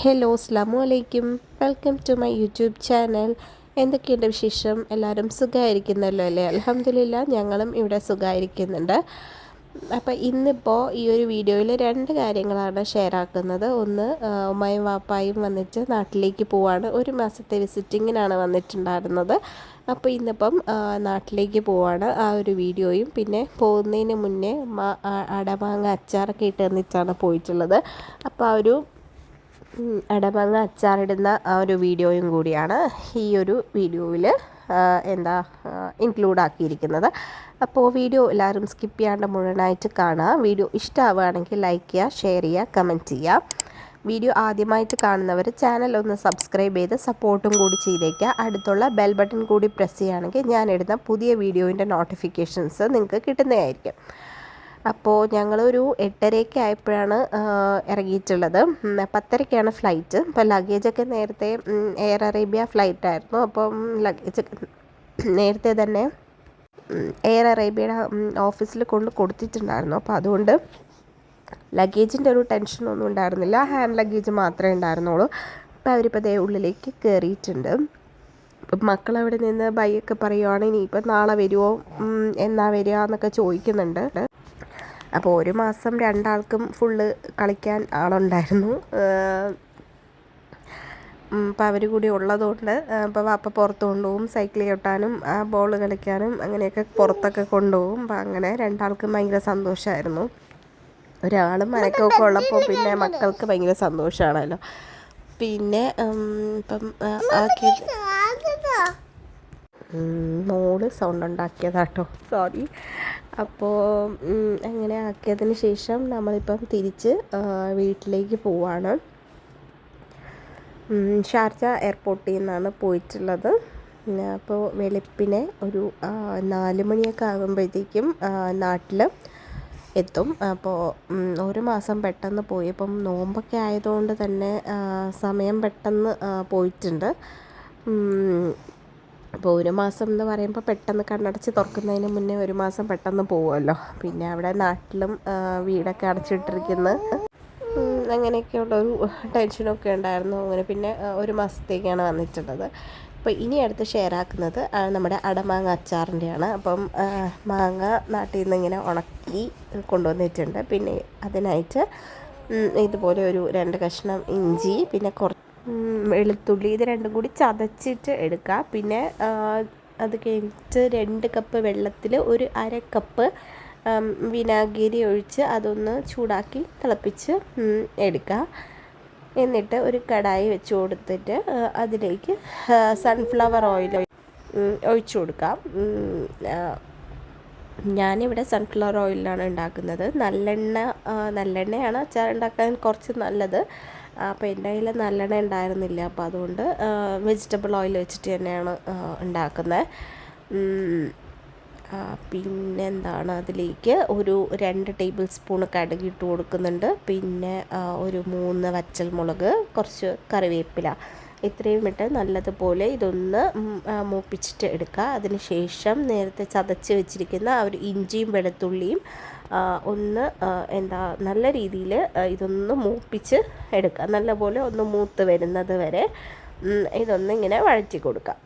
Hello അസ്ലാമു അലൈക്കും welcome to my YouTube channel എന്തൊക്കെയുണ്ട് വിശേഷം? എല്ലാവരും സുഖമായിരിക്കുന്നല്ലോ അല്ലേ? അലഹമില്ല ഞങ്ങളും ഇവിടെ സുഖമായിരിക്കുന്നുണ്ട്. അപ്പോൾ ഇന്നിപ്പോൾ ഈ ഒരു വീഡിയോയിൽ രണ്ട് കാര്യങ്ങളാണ് ഷെയർ ആക്കുന്നത്. ഒന്ന് ഉമ്മയും വാപ്പായും വന്നിട്ട് നാട്ടിലേക്ക് പോവാണ്. ഒരു മാസത്തെ വിസിറ്റിങ്ങിനാണ് വന്നിട്ടുണ്ടായിരുന്നത്. അപ്പോൾ ഇന്നിപ്പം നാട്ടിലേക്ക് പോവാണ് ആ ഒരു വീഡിയോയും. പിന്നെ പോകുന്നതിന് മുന്നേ അടമാങ്ങ അച്ചാറൊക്കെ ഇട്ട് തന്നിട്ടാണ് പോയിട്ടുള്ളത്. അപ്പോൾ ആ ഒരു അടമങ്ങ അച്ചാറിടുന്ന ആ ഒരു വീഡിയോയും കൂടിയാണ് ഈ ഒരു വീഡിയോയിൽ എന്താ ഇൻക്ലൂഡ് ആക്കിയിരിക്കുന്നത്. അപ്പോൾ വീഡിയോ എല്ലാവരും സ്കിപ്പ് ചെയ്യാണ്ട് മുഴുവനായിട്ട് കാണുക. വീഡിയോ ഇഷ്ടമാവുകയാണെങ്കിൽ ലൈക്ക് ചെയ്യുക ഷെയർ ചെയ്യുക കമന്റ് ചെയ്യുക. വീഡിയോ ആദ്യമായിട്ട് കാണുന്നവർ ചാനൽ ഒന്ന് സബ്സ്ക്രൈബ് ചെയ്ത് സപ്പോർട്ടും കൂടി ചെയ്തേക്കുക. അടുത്തുള്ള ബെൽ ബട്ടൺ കൂടി പ്രസ് ചെയ്യുകയാണെങ്കിൽ ഞാനിടുന്ന പുതിയ വീഡിയോയിന്റെ നോട്ടിഫിക്കേഷൻസ് നിങ്ങൾക്ക് കിട്ടുന്നതായിരിക്കും. അപ്പോൾ ഞങ്ങളൊരു എട്ടരയൊക്കെ ആയപ്പോഴാണ് ഇറങ്ങിയിട്ടുള്ളത്. പത്തരയ്ക്കാണ് ഫ്ലൈറ്റ് അപ്പോൾ ലഗേജൊക്കെ നേരത്തെ എയർ അറേബ്യ ഫ്ലൈറ്റ് ആയിരുന്നു. അപ്പം ലഗേജ് നേരത്തെ തന്നെ എയർ അറേബ്യയുടെ ഓഫീസിൽ കൊണ്ട് കൊടുത്തിട്ടുണ്ടായിരുന്നു. അപ്പോൾ അതുകൊണ്ട് ലഗേജിന്റെ ഒരു ടെൻഷനൊന്നും ഉണ്ടായിരുന്നില്ല. ഹാൻഡ് ലഗേജ് മാത്രമേ ഉണ്ടായിരുന്നുള്ളൂ. അപ്പോൾ അവരിപ്പോൾ ദേ ഉള്ളിലേക്ക് കയറിയിട്ടുണ്ട് ഇപ്പം മക്കളവിടെ നിന്ന് ബൈ ഒക്കെ പറയുവാണ്. ഇനിയിപ്പോൾ നാളെ വരുമോ എന്നാ വരിക എന്നൊക്കെ ചോദിക്കുന്നുണ്ട്. അപ്പോൾ ഒരു മാസം രണ്ടാൾക്കും ഫുള്ള് കളിക്കാൻ ആളുണ്ടായിരുന്നു. അപ്പോൾ അവർ കൂടി ഉള്ളതുകൊണ്ട് ഇപ്പോൾ വാപ്പ പുറത്ത് കൊണ്ടുപോകും സൈക്കിൾ ചവിട്ടാനും ബോൾ കളിക്കാനും അങ്ങനെയൊക്കെ പുറത്തൊക്കെ കൊണ്ടുപോകും. അപ്പം അങ്ങനെ രണ്ടാൾക്കും ഭയങ്കര സന്തോഷമായിരുന്നു ഒരാളും മനക്കൊക്കെ ഉള്ളപ്പോൾ പിന്നെ മക്കൾക്ക് ഭയങ്കര സന്തോഷമാണല്ലോ പിന്നെ ഇപ്പം ആക്കി മോൾ സൗണ്ട് ഉണ്ടാക്കിയതാട്ടോ. സോറി അപ്പോൾ അങ്ങനെ ആക്കിയതിന് ശേഷം നമ്മളിപ്പം തിരിച്ച് വീട്ടിലേക്ക് പോവാണ്. ഷാർജ എയർപോർട്ടിൽ നിന്നാണ് പോയിട്ടുള്ളത്. അപ്പോൾ വെളുപ്പിനെ ഒരു നാല് മണിയൊക്കെ ആകുമ്പോഴത്തേക്കും നാട്ടിൽ എത്തും. അപ്പോൾ ഒരു മാസം പെട്ടെന്ന് പോയി അപ്പം നോമ്പൊക്കെ ആയതുകൊണ്ട് തന്നെ സമയം പെട്ടെന്ന് പോയിട്ടുണ്ട്. അപ്പോൾ ഒരു മാസം എന്ന് പറയുമ്പോൾ പെട്ടെന്ന് കണ്ണടച്ച് തുറക്കുന്നതിന് മുന്നേ ഒരു മാസം പെട്ടെന്ന് പോവുമല്ലോ. പിന്നെ അവിടെ നാട്ടിലും വീടൊക്കെ അടച്ചിട്ടിരിക്കുന്നു. അടച്ചിട്ടിരിക്കുന്ന അങ്ങനെയൊക്കെയുള്ളൊരു ടെൻഷനൊക്കെ ഉണ്ടായിരുന്നു. അങ്ങനെ പിന്നെ ഒരു മാസത്തേക്കാണ് വന്നിട്ടുള്ളത്. അപ്പോൾ ഇനി അടുത്ത് ഷെയർ ആക്കുന്നത് നമ്മുടെ അടമാങ്ങ അച്ചാറിന്റെയാണ്. അപ്പം മാങ്ങ നാട്ടിൽ നിന്ന് ഇങ്ങനെ ഉണക്കി കൊണ്ടുവന്നിട്ടുണ്ട്. പിന്നെ അതിനായിട്ട് ഇതുപോലെ ഒരു രണ്ട് കഷ്ണം ഇഞ്ചി പിന്നെ കുറച്ച് വെളുത്തുള്ളി ഇത് രണ്ടും കൂടി ചതച്ചിട്ട് എടുക്കുക. പിന്നെ അത് കഴിഞ്ഞിട്ട് രണ്ട് കപ്പ് വെള്ളത്തിൽ ഒരു അര കപ്പ് വിനാഗിരി ഒഴിച്ച് അതൊന്ന് ചൂടാക്കി തിളപ്പിച്ച് എടുക്കുക. എന്നിട്ട് ഒരു കടായി വെച്ച് കൊടുത്തിട്ട് അതിലേക്ക് സൺഫ്ലവർ ഓയിൽ ഒഴിച്ചു കൊടുക്കാം ഞാനിവിടെ സൺഫ്ലവർ ഓയിലാണ് ഉണ്ടാക്കുന്നത്. നല്ലെണ്ണ നല്ലെണ്ണയാണ് അച്ചാർ ഉണ്ടാക്കാൻ കുറച്ച് നല്ലത്. അപ്പോൾ എന്റെ കയ്യിൽ നല്ലെണ്ണ ഉണ്ടായിരുന്നില്ല. അപ്പോൾ അതുകൊണ്ട് വെജിറ്റബിൾ ഓയിൽ വെച്ചിട്ട് തന്നെയാണ് ഉണ്ടാക്കുന്നത്. പിന്നെ എന്താണ് അതിലേക്ക് ഒരു രണ്ട് ടേബിൾ സ്പൂൺ കടുക് ഇട്ട് കൊടുക്കുന്നുണ്ട്. പിന്നെ ഒരു മൂന്ന് വച്ചൽ മുളക് കുറച്ച് കറിവേപ്പില. ഇത്രയും ഇട്ട് നല്ലതുപോലെ ഇതൊന്ന് മൂപ്പിച്ചിട്ട് എടുക്കുക. അതിന് ശേഷം നേരത്തെ ചതച്ച് വെച്ചിരിക്കുന്ന ആ ഒരു ഇഞ്ചിയും വെളുത്തുള്ളിയും ഒന്ന് എന്താ നല്ല രീതിയിൽ ഇതൊന്ന് മൂപ്പിച്ച് എടുക്കുക. നല്ലപോലെ ഒന്ന് മൂത്ത് വരുന്നത് വരെ ഇതൊന്ന് ഇങ്ങനെ വഴറ്റി കൊടുക്കുക.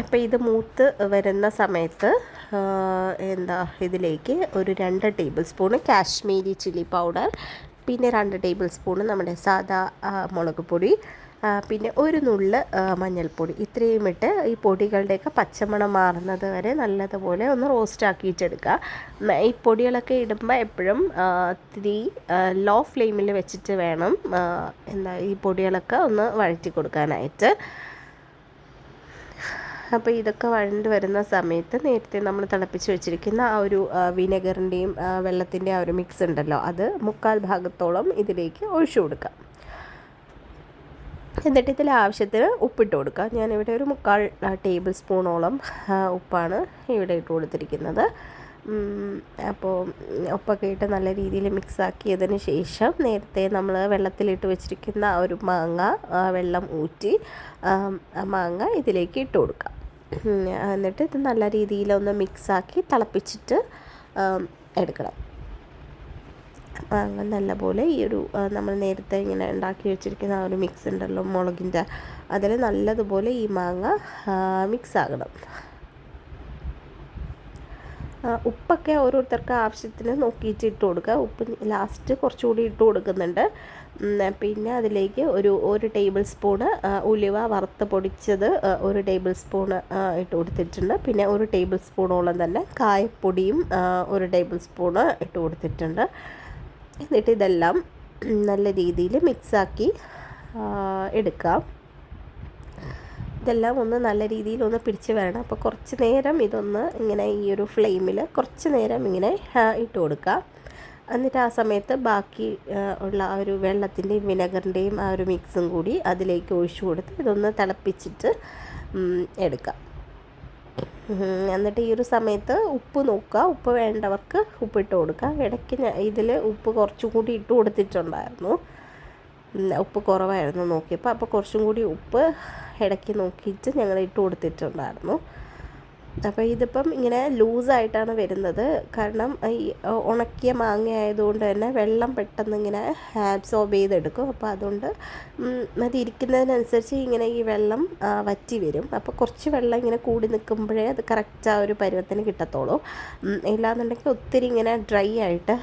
അപ്പോൾ ഇത് മൂത്ത് വരുന്ന സമയത്ത് എന്താ ഇതിലേക്ക് ഒരു രണ്ട് table spoon Kashmiri chilli powder പിന്നെ രണ്ട് ടേബിൾ സ്പൂണ് നമ്മുടെ സാദാ മുളക് പൊടി പിന്നെ ഒരു നുള്ള് മഞ്ഞൾപ്പൊടി. ഇത്രയും ഇട്ട് ഈ പൊടികളുടെയൊക്കെ പച്ചമണം മാറുന്നത് വരെ നല്ലതുപോലെ ഒന്ന് റോസ്റ്റ് ആക്കിയിട്ടെടുക്കുക. ഈ പൊടികളൊക്കെ ഇടുമ്പോൾ എപ്പോഴും ഇത്തിരി ലോ ഫ്ലെയിമിൽ വെച്ചിട്ട് വേണം എന്താ ഈ പൊടികളൊക്കെ ഒന്ന് വഴറ്റി കൊടുക്കാനായിട്ട്. അപ്പോൾ ഇതൊക്കെ വഴണ്ട് വരുന്ന സമയത്ത് നേരത്തെ നമ്മൾ തിളപ്പിച്ച് വെച്ചിരിക്കുന്ന ആ ഒരു വിനെഗറിന്റെയും വെള്ളത്തിന്റെ ആ ഒരു മിക്സ് ഉണ്ടല്ലോ അത് മുക്കാൽ ഭാഗത്തോളം ഇതിലേക്ക് ഒഴിച്ചു കൊടുക്കാം എന്നിട്ട് ഇതിൽ ആവശ്യത്തിന് ഉപ്പിട്ട് കൊടുക്കുക. ഞാനിവിടെ ഒരു മുക്കാൽ ടേബിൾ സ്പൂണോളം ഉപ്പാണ് ഇവിടെ ഇട്ട് കൊടുത്തിരിക്കുന്നത്. അപ്പോൾ ഉപ്പൊക്കെ ഇട്ട് നല്ല രീതിയിൽ മിക്സ് ആക്കിയതിന് ശേഷം നേരത്തെ നമ്മൾ വെള്ളത്തിലിട്ട് വെച്ചിരിക്കുന്ന ഒരു മാങ്ങ വെള്ളം ഊറ്റി മാങ്ങ ഇതിലേക്ക് ഇട്ട് കൊടുക്കാം എന്നിട്ട് ഇത് നല്ല രീതിയിലൊന്ന് മിക്സാക്കി തിളപ്പിച്ചിട്ട് എടുക്കണം. നല്ലപോലെ ഈ ഒരു നമ്മൾ നേരത്തെ ഇങ്ങനെ ഉണ്ടാക്കി വെച്ചിരിക്കുന്ന ആ ഒരു മിക്സ് ഉണ്ടല്ലോ മുളകിന്റെ അതിൽ നല്ലതുപോലെ ഈ മാങ്ങ മിക്സ് ആകണം. ഉപ്പൊക്കെ ഓരോരുത്തർക്ക് ആവശ്യത്തിന് നോക്കിയിട്ട് ഇട്ട് കൊടുക്കുക. ഉപ്പ് ലാസ്റ്റ് കുറച്ചുകൂടി ഇട്ട് കൊടുക്കുന്നുണ്ട്. പിന്നെ അതിലേക്ക് ഒരു ഒരു ടേബിൾ സ്പൂണ് ഉലുവ വറുത്ത് പൊടിച്ചത് ഒരു ടേബിൾ സ്പൂണ് ഇട്ട് കൊടുത്തിട്ടുണ്ട്. പിന്നെ ഒരു ടേബിൾ സ്പൂണോളം തന്നെ കായപ്പൊടിയും ഒരു ടേബിൾ സ്പൂണ് ഇട്ട് കൊടുത്തിട്ടുണ്ട്. എന്നിട്ട് ഇതെല്ലാം നല്ല രീതിയിൽ മിക്സാക്കി എടുക്കാം. ഇതെല്ലാം ഒന്ന് നല്ല രീതിയിൽ ഒന്ന് പിടിച്ച് വരണം. അപ്പോൾ കുറച്ച് നേരം ഇതൊന്ന് ഇങ്ങനെ ഈ ഒരു ഫ്ലെയിമിൽ കുറച്ച് നേരം ഇങ്ങനെ ഇട്ട് കൊടുക്കാം. എന്നിട്ട് ആ സമയത്ത് ബാക്കി ഉള്ള ആ ഒരു വെള്ളത്തിന്റെയും വിനെഗറിന്റെയും ആ ഒരു മിക്സും കൂടി അതിലേക്ക് ഒഴിച്ചു കൊടുത്ത് ഇതൊന്ന് തിളപ്പിച്ചിട്ട് എടുക്കാം. എന്നിട്ട് ഈ ഒരു സമയത്ത് ഉപ്പ് നോക്കുക. ഉപ്പ് വേണ്ടവർക്ക് ഉപ്പിട്ട് കൊടുക്കുക. ഇടയ്ക്ക് ഇതിൽ ഉപ്പ് കുറച്ചും കൂടി ഇട്ട് കൊടുത്തിട്ടുണ്ടായിരുന്നു. ഉപ്പ് കുറവായിരുന്നു നോക്കിയപ്പോൾ. അപ്പോൾ കുറച്ചും കൂടി ഉപ്പ് ഇടയ്ക്ക് നോക്കിയിട്ട് ഞങ്ങൾ ഇട്ട് കൊടുത്തിട്ടുണ്ടായിരുന്നു. അപ്പോൾ ഇതിപ്പം ഇങ്ങനെ ലൂസായിട്ടാണ് വരുന്നത്. കാരണം ഈ ഉണക്കിയ മാങ്ങ ആയതുകൊണ്ട് തന്നെ വെള്ളം പെട്ടെന്ന് ഇങ്ങനെ ആബ്സോർബ് ചെയ്തെടുക്കും. അപ്പോൾ അതുകൊണ്ട് അത് ഇരിക്കുന്നതിനനുസരിച്ച് ഇങ്ങനെ ഈ വെള്ളം വറ്റി വരും. അപ്പോൾ കുറച്ച് വെള്ളം ഇങ്ങനെ കൂടി നിൽക്കുമ്പോഴേ അത് കറക്റ്റ് ആ ഒരു പരുവത്തിന് കിട്ടത്തുള്ളൂ. ഇല്ലാന്നുണ്ടെങ്കിൽ ഒത്തിരി ഇങ്ങനെ ഡ്രൈ ആയിട്ട്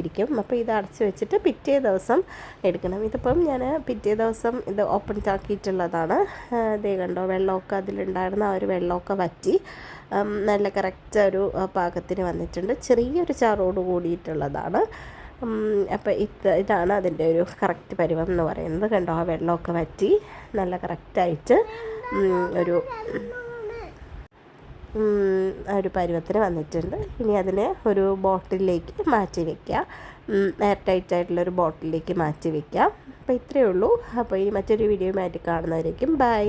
ഇരിക്കും. അപ്പോൾ ഇത് അടച്ച് വെച്ചിട്ട് പിറ്റേ ദിവസം എടുക്കണം. ഇതിപ്പം ഞാൻ പിറ്റേ ദിവസം ഇത് ഓപ്പൺ ആക്കിയിട്ടുള്ളതാണ്. ഇതേ കണ്ടോ വെള്ളമൊക്കെ അതിലുണ്ടായിരുന്ന ആ ഒരു വെള്ളമൊക്കെ വറ്റി. നല്ല കറക്റ്റ് ഒരു പാകത്തിന് വന്നിട്ടുണ്ട്. ചെറിയൊരു ചാറോട് കൂടിയിട്ടുള്ളതാണ്. അപ്പോൾ ഇത് ഇതാണ് അതിന്റെ ഒരു കറക്റ്റ് പരിവം എന്ന് പറയുന്നത്. കണ്ടോ ആ വെള്ളമൊക്കെ വറ്റി നല്ല കറക്റ്റായിട്ട് ഒരു ഒരു പരുവത്തിന് വന്നിട്ടുണ്ട്. ഇനി അതിനെ ഒരു ബോട്ടിലേക്ക് മാറ്റി വയ്ക്കുക എയർ ടൈറ്റ് ആയിട്ടുള്ളൊരു ബോട്ടിലേക്ക് മാറ്റി വയ്ക്കാം അപ്പോൾ ഇത്രയേ ഉള്ളൂ. അപ്പോൾ ഇനി മറ്റൊരു വീഡിയോ മാറ്റി കാണുന്നവരേക്കും ബൈ